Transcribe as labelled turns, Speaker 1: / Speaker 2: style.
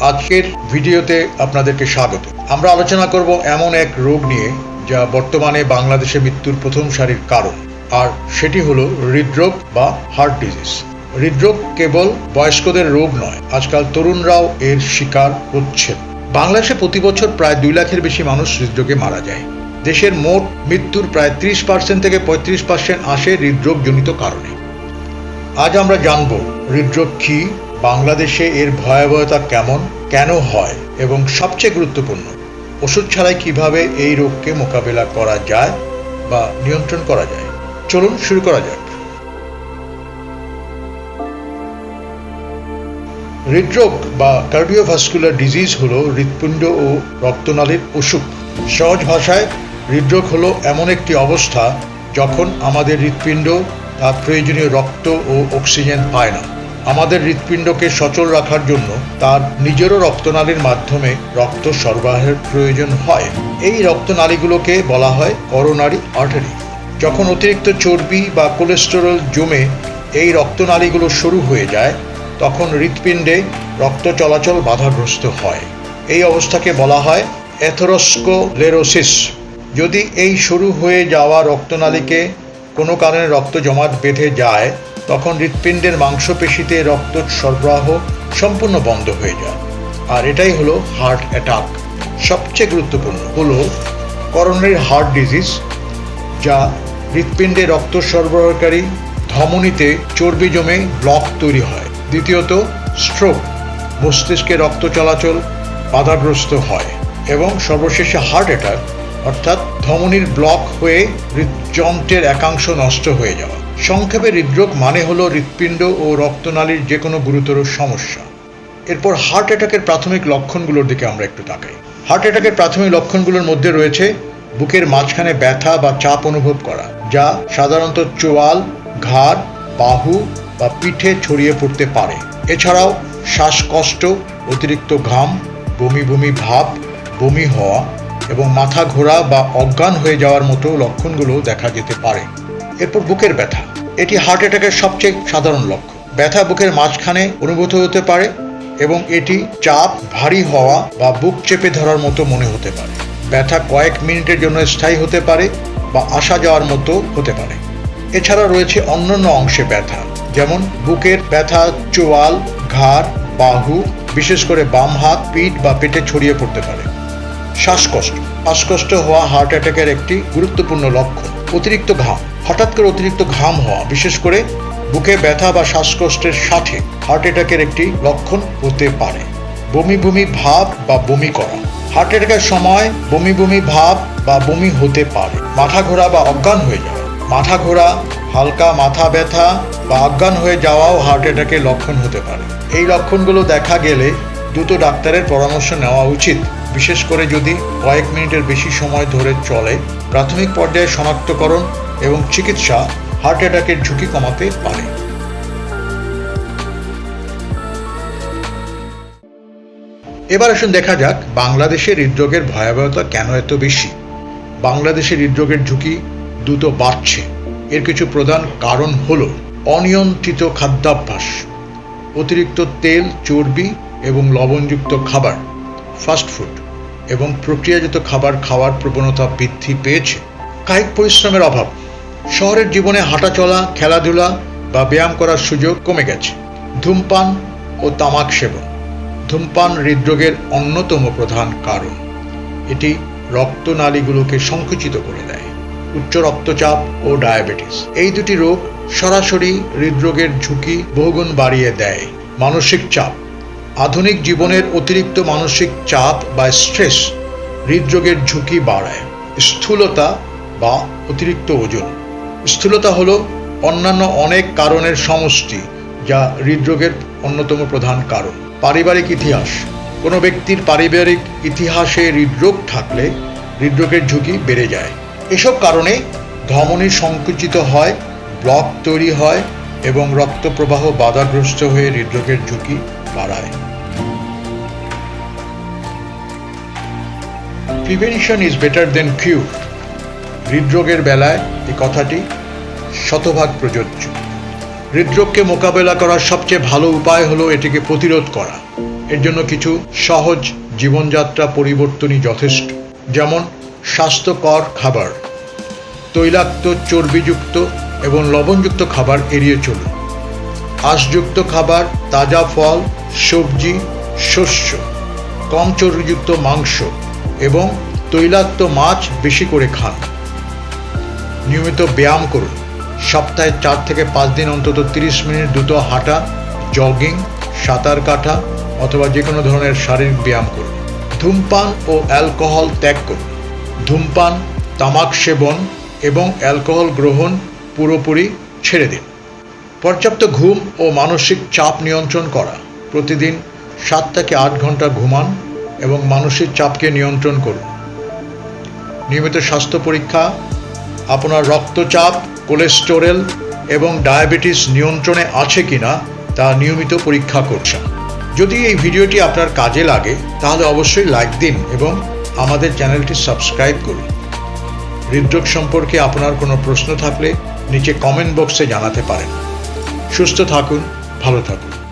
Speaker 1: আজকের ভিডিওতে আপনাদেরকে স্বাগত। আমরা আলোচনা করব এমন এক রোগ নিয়ে, যা বর্তমানে বাংলাদেশে মৃত্যুর প্রথম সারির কারণ। আর সেটি হলো হৃদরোগ বা হার্ট ডিজিজ। হৃদরোগ কেবল বয়স্কদের রোগ নয়, আজকাল তরুণরাও এর শিকার হচ্ছেন। বাংলাদেশে প্রতি বছর প্রায় দুই লাখের বেশি মানুষ হৃদরোগে মারা যায়। দেশের মোট মৃত্যুর প্রায় ত্রিশ পার্সেন্ট থেকে পঁয়ত্রিশ পার্সেন্ট আসে হৃদরোগজনিত কারণে। আজ আমরা জানব, হৃদরোগ কী? বাংলাদেশে এর ভয়াবহতা কেমন? কেন হয় এবং সবচেয়ে গুরুত্বপূর্ণ, ওষুধ ছাড়াই কীভাবে এই রোগকে মোকাবেলা করা যায় বা নিয়ন্ত্রণ করা যায়? চলুন শুরু করা যাক। হৃদরোগ বা কার্ডিওভাস্কুলার ডিজিজ হল হৃৎপিণ্ড ও রক্তনালীর অসুখ। সহজ ভাষায়, হৃদরোগ হলো এমন একটি অবস্থা যখন আমাদের হৃৎপিণ্ড, তার প্রয়োজনীয় রক্ত ও অক্সিজেন পায় না। আমাদের হৃৎপিণ্ডকে সচল রাখার জন্য তার নিজেরও রক্তনালীর মাধ্যমে রক্ত সরবরাহের প্রয়োজন হয়। এই রক্তনালীগুলোকে বলা হয় করোনারি আর্টারি। যখন অতিরিক্ত চর্বি বা কোলেস্টেরল জমে এই রক্তনালীগুলো শুরু হয়ে যায়, তখন হৃৎপিণ্ডে রক্ত চলাচল বাধাগ্রস্ত হয়। এই অবস্থাকে বলা হয় অ্যাথেরোস্কোলেরোসিস। যদি এই শুরু হয়ে যাওয়া রক্তনালীকে কোনো কারণে রক্ত জমাট বেঁধে যায় তখন হৃৎপিণ্ডের মাংসপেশিতে রক্ত সরবরাহ সম্পূর্ণ বন্ধ হয়ে যায়। আর এটাই হলো হার্ট অ্যাটাক। সবচেয়ে গুরুত্বপূর্ণ হলো করোনারি হার্ট ডিজিজ, যা হৃৎপিণ্ডে রক্ত সরবরাহকারী ধমনীতে চর্বি জমে ব্লক তৈরি হয়। দ্বিতীয়ত, স্ট্রোক, মস্তিষ্কে রক্ত চলাচল বাধাগ্রস্ত হয় এবং সর্বশেষে হার্ট অ্যাটাক, অর্থাৎ ধমনীর ব্লক হয়ে হৃদযন্ত্রের একাংশ নষ্ট হয়ে যাওয়া। সংক্ষেপে হৃদরোগ মানে হল হৃৎপিণ্ড ও রক্তনালীর যে কোনো গুরুতর সমস্যা। এরপর হার্ট অ্যাটাকের প্রাথমিক লক্ষণগুলোর দিকে আমরা একটু তাকাই। হার্ট অ্যাটাকের প্রাথমিক লক্ষণগুলোর মধ্যে রয়েছে বুকের মাঝখানে ব্যথা বা চাপ অনুভব করা, যা সাধারণত চোয়াল, ঘাড়, বাহু বা পিঠে ছড়িয়ে পড়তে পারে। এছাড়াও শ্বাসকষ্ট, অতিরিক্ত ঘাম, বমি বমি ভাব, বমি হওয়া এবং মাথা ঘোরা বা অজ্ঞান হয়ে যাওয়ার মতো লক্ষণগুলো দেখা যেতে পারে। এরপর বুকের ব্যথা। এটি হার্ট অ্যাটাকের সবচেয়ে সাধারণ লক্ষণ। ব্যথা বুকের মাঝখানে অনুভূত হতে পারে এবং এটি চাপ ভারী হওয়া বা বুক চেপে ধরার মতো মনে হতে পারে। ব্যথা কয়েক মিনিটের জন্য স্থায়ী হতে পারে বা আসা যাওয়ার মতো হতে পারে। এছাড়া রয়েছে অন্যান্য অংশে ব্যথা, যেমন বুকের ব্যথা, চোয়াল, ঘাড়, বাহু, বিশেষ করে বাম হাত, পিঠ বা পেটে ছড়িয়ে পড়তে পারে। শ্বাসকষ্ট শ্বাসকষ্ট হওয়া হার্ট অ্যাটাকের একটি গুরুত্বপূর্ণ লক্ষণ, অতিরিক্ত ঘাম। হঠাৎ করে অতিরিক্ত ঘাম হওয়া, বিশেষ করে বুকে ব্যথা বা শ্বাসকষ্টের সাথে হার্ট অ্যাটাকের একটি লক্ষণ হতে পারে। বমি বমি ভাব বা বমি করা। হার্ট অ্যাটাকের সময় বমি বমি ভাব বা বমি হতে পারে। মাথা ঘোরা বা অজ্ঞান হয়ে যাওয়া। মাথা ঘোরা, হালকা মাথা ব্যথা বা অজ্ঞান হয়ে যাওয়াও হার্ট অ্যাটাকের লক্ষণ হতে পারে। এই লক্ষণগুলো দেখা গেলে দ্রুত ডাক্তারের পরামর্শ নেওয়া উচিত। বিশেষ করে যদি কয়েক মিনিটের বেশি সময় ধরে চলে, প্রাথমিক পর্যায়ে শনাক্তকরণ এবং চিকিৎসা হার্ট অ্যাটাকের ঝুঁকি কমাতে পারে। এবার আসুন দেখা যাক বাংলাদেশে হৃদরোগের ভয়াবহতা কেন এত বেশি। বাংলাদেশে হৃদরোগের ঝুঁকি দ্রুত বাড়ছে। এর কিছু প্রধান কারণ হল অনিয়ন্ত্রিত খাদ্যাভ্যাস, অতিরিক্ত তেল, চর্বি এবং লবণযুক্ত খাবার ফাস্টফুড এবং প্রক্রিয়াজাত খাবার খাওয়ার প্রবণতা বৃদ্ধি পেয়েছে। কায়িক পরিশ্রমের অভাব শহরের জীবনে হাঁটাচলা খেলাধুলা বা ব্যায়াম করার সুযোগ কমে গেছে। ধূমপান ও তামাক সেবন। ধূমপান হৃদরোগের অন্যতম প্রধান কারণ। এটি রক্তনালীগুলোকে সংকুচিত করে দেয়। উচ্চ রক্তচাপ ও ডায়াবেটিস। এই দুটি রোগ সরাসরি হৃদরোগের ঝুঁকি বহুগুণ বাড়িয়ে দেয়। মানসিক চাপ। আধুনিক জীবনের অতিরিক্ত মানসিক চাপ বা স্ট্রেস হৃদরোগের ঝুঁকি বাড়ায়। স্থূলতা বা অতিরিক্ত ওজন। স্থূলতা হলো অন্যান্য অনেক কারণের সমষ্টি যা হৃদরোগের অন্যতম প্রধান কারণ। পারিবারিক ইতিহাস। কোনো ব্যক্তির পারিবারিক ইতিহাসে হৃদরোগ থাকলে হৃদরোগের ঝুঁকি বেড়ে যায়। এসব কারণে ধমনী সংকুচিত হয়, ব্লক তৈরি হয় এবং রক্ত প্রবাহ বাধাগ্রস্ত হয়ে হৃদরোগের ঝুঁকি বাড়ায়। Prevention is better than cure হৃদরোগের বেলায় এই কথাটি শতভাগ প্রযোজ্য। হৃদরোগকে মোকাবেলা করার সবচেয়ে ভালো উপায় হলো এটিকে প্রতিরোধ করা। এর জন্য কিছু সহজ জীবনযাত্রা পরিবর্তনই যথেষ্ট, যেমন স্বাস্থ্যকর খাবার, তৈলাক্ত চর্বিযুক্ত এবং লবণযুক্ত খাবার এড়িয়ে চলুন। আঁশযুক্ত খাবার, তাজা ফল, সবজি, শস্য, কম চর্বিযুক্ত মাংস এবং তৈলাক্ত মাছ বেশি করে খান। নিয়মিত ব্যায়াম করুন। সপ্তাহে চার থেকে পাঁচ দিন অন্তত তিরিশ মিনিট দ্রুত হাঁটা, জগিং, সাঁতার কাটা অথবা যে কোনো ধরনের শারীরিক ব্যায়াম করুন। ধূমপান ও অ্যালকোহল ত্যাগ করুন। ধূমপান, তামাক সেবন এবং অ্যালকোহল গ্রহণ পুরোপুরি ছেড়ে দিন। পর্যাপ্ত ঘুম ও মানসিক চাপ নিয়ন্ত্রণ করা। প্রতিদিন সাত থেকে আট ঘণ্টা ঘুমান এবং মানসিক চাপকে নিয়ন্ত্রণ করুন। নিয়মিত স্বাস্থ্য পরীক্ষা আপনার রক্তচাপ, কোলেস্টেরল এবং ডায়াবেটিস নিয়ন্ত্রণে আছে কিনা তা নিয়মিত পরীক্ষা করছেন। যদি এই ভিডিওটি আপনার কাজে লাগে, তাহলে অবশ্যই লাইক দিন এবং আমাদের চ্যানেলটি সাবস্ক্রাইব করুন। হৃদরোগ সম্পর্কে আপনার কোনো প্রশ্ন থাকলে নিচে কমেন্ট বক্সে জানাতে পারেন। সুস্থ থাকুন, ভালো থাকুন।